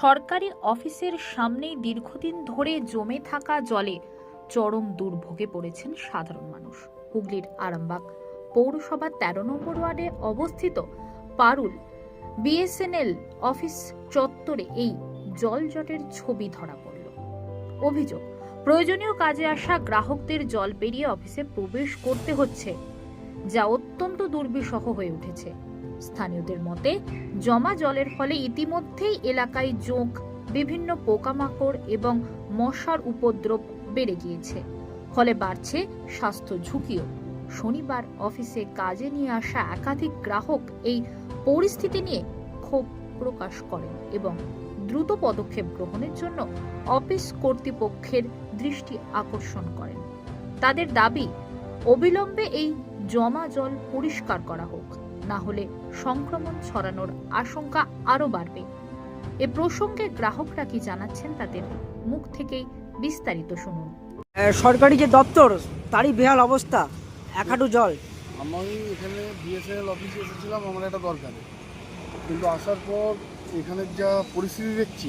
সরকারি অফিসের সামনেই দীর্ঘদিন ধরে জমে থাকা জলে চরম দুর্ভোগে পড়েছেন সাধারণ মানুষ। হুগলির আরামবাগ পৌরসভার তেরো নম্বর ওয়ার্ডে অবস্থিত পারুল বিএসএনএল অফিস চত্বরে এই জলজটের ছবি ধরা পড়ল। অভিযোগ, প্রয়োজনীয় কাজে আসা গ্রাহকদের জল পেরিয়ে অফিসে প্রবেশ করতে হচ্ছে, যা অত্যন্ত দুর্বিষহ হয়ে উঠেছে। স্থানীয়দের মতে, জমা জলের ফলে ইতিমধ্যেই এলাকায় জোঁক, বিভিন্ন পোকামাকড় এবং মশার উপদ্রব বেড়ে গিয়েছে। ফলে বাড়ছে স্বাস্থ্য ঝুঁকিও। শনিবার অফিসে কাজে নিয়ে আসা একাধিক গ্রাহক এই পরিস্থিতি নিয়ে ক্ষোভ প্রকাশ করেন এবং দ্রুত পদক্ষেপ গ্রহণের জন্য অফিস কর্তৃপক্ষের দৃষ্টি আকর্ষণ করেন। তাদের দাবি, অবিলম্বে এই জমা জল পরিষ্কার করা হোক। না হলে সংক্রমণ ছড়ানোর আশঙ্কা আরও বাড়বে। এ প্রসঙ্গে গ্রাহকরা কি জানাচ্ছেন তাদের মুখ থেকেই বিস্তারিত শুনুন। সরকারি যে দপ্তর তারই বেহাল অবস্থা। এক হাঁটু জল। আমি এখানে বিএসএনএল অফিসে এসেছিলাম আমার একটা দরকারে। কিন্তু আসার পর এখানের যা পরিস্থিতি দেখছি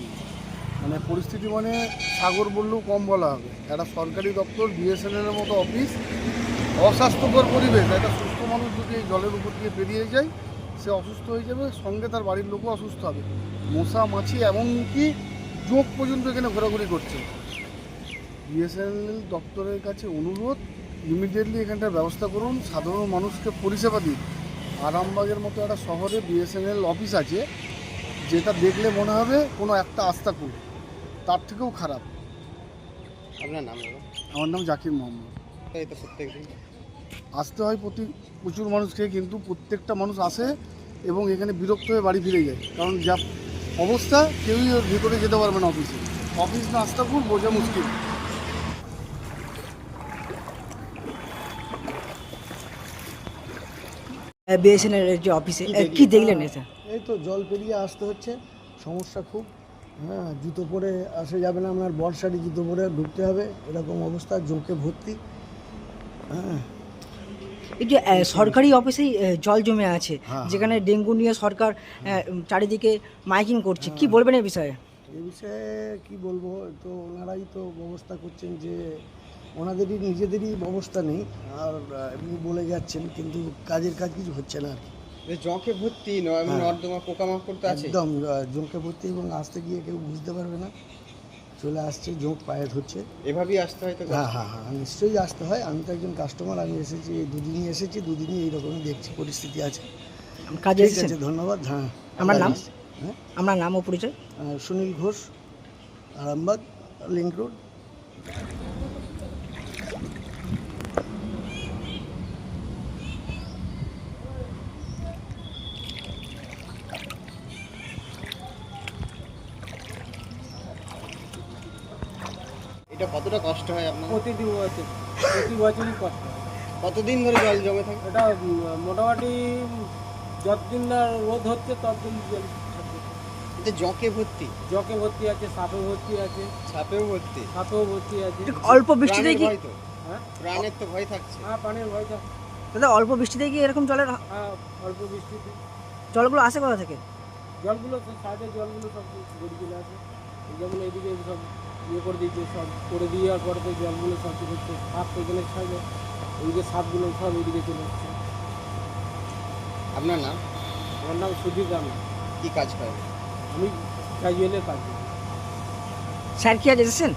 মানে পরিস্থিতি মানে সাগর বললেও কম বলা হবে। একটা সরকারি দপ্তর বিএসএনএলের মতো অফিস অস্বাস্থ্যকর পরিবেশ একটা সুস্থ মানুষ যদি এই জলের উপর দিয়ে বেরিয়ে যায় সে অসুস্থ হয়ে যাবে সঙ্গে তার বাড়ির লোকও অসুস্থ হবে। মশা মাছি এমনকি যোগ পর্যন্ত এখানে ঘোরাঘুরি করছে। বিএসএনএল দপ্তরের কাছে অনুরোধ ইমিডিয়েটলি এখানটার ব্যবস্থা করুন সাধারণ মানুষকে পরিষেবা দিন। আরামবাগের মতো একটা শহরে বিএসএনএল অফিস আছে যেটা দেখলে মনে হবে কোনো একটা আস্তাকুল তার থেকেও খারাপ। আপনার নাম আমার নাম জাকির মোহাম্মদ। আসতে হয় প্রতি প্রচুর মানুষকে কিন্তু প্রত্যেকটা মানুষ আসে এবং এখানে বিরক্ত হয়ে বাড়ি ফিরে যায়। কারণ যা অবস্থা কেউই ভিতরে যেতে পারবে না অফিসে অফিস না আস্তাকুল বোঝা মুশকিল। বিএসএনএল যে অফিসে কি দেখলেন এটা? এই তো জল পেরিয়ে আসতে হচ্ছে সমস্যা খুব। হ্যাঁ জুতো পরে আসা যাবে না আপনার বর্ষারি জুতো পরে ঢুকতে হবে এরকম অবস্থা জোকে ভর্তি। হ্যাঁ। এই যে সরকারি অফিসেই জল জমে আছে হ্যাঁ, যেখানে ডেঙ্গু নিয়ে সরকার চারিদিকে মাইকিং করছে কি বলবেন এ বিষয়ে? এ বিষয়ে কি বলব তো ওনারাই তো ব্যবস্থা করছেন যে ওনাদেরই নিজেদেরই ব্যবস্থা নেই আর এমনি বলে যাচ্ছেন কিন্তু কাজের কাজ কিছু হচ্ছে না আর কি। জকে ভর্তি নয় হ্যাঁ। নর্দমা পোকামাকড় তো আছে। একদম আহ, ভর্তি এবং আসতে গিয়ে কেউ বুঝতে পারবে না। চলে আসছে জোঁক পায়ে হচ্ছে। এভাবেই আসতে হয় তো হ্যাঁ হ্যাঁ হ্যাঁ নিশ্চয়ই আসতে হয়। আমি তো একজন কাস্টমার আমি এসেছি এই দুদিনই এসেছি দুদিনই এইরকমই দেখছি পরিস্থিতি আছে। কাজে এসেছে আছে ধন্যবাদ হ্যাঁ। আমার নাম? হ্যাঁ? আমার নাম ও পরিচয় সুনীল ঘোষ আরামবাগ লিঙ্ক রোড। এটা কতটা কষ্ট হয় আপনার? প্রতিদিন বছর প্রতি বছরই কষ্ট হয়। কতদিন ধরে জল জমে থাকে? এটা মোটামুটি যতদিন না রোদ হচ্ছে ততদিন জল। এটা জকে ভর্তি? জকে ভর্তি আছে সাপে ভর্তি আছে। সাপেও ভর্তি? সাপেও ভর্তি আছে। অল্প বৃষ্টিতে কি ভয় তো? হ্যাঁ? প্রাণের তো ভয় থাকছে। হ্যাঁ পানির ভয় থাকে দাদা অল্প বৃষ্টিতে কি এরকম জলের হ্যাঁ অল্প বৃষ্টিতে। জলগুলো আসে কোথা থেকে? জলগুলো তো সাইডে জলগুলো সব গড়ি চলে আছে যেমন এদিকে সব ইয়ে করে দিয়েছে সব করে দেওয়ার পরে তো জলগুলো সব কি করছে সাপ তো এখানে সাইডে ওইদিকে সাপগুলো সব এদিকে চলে যাচ্ছে আপনার নাম? আমার নাম সুধীর রানা। কী কাজ করে আমি ক্যাজুয়ালের কাজ করি। স্যার কি আজ এসেছেন?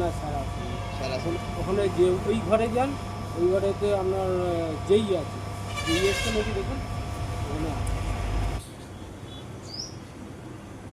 না স্যার আসেনি। স্যার আসুন? ওখানে যে ওই ঘরে যান ওই ঘরেতে আপনার যেই আছে। যেই এসছে নাকি দেখুন ওখানে আছে।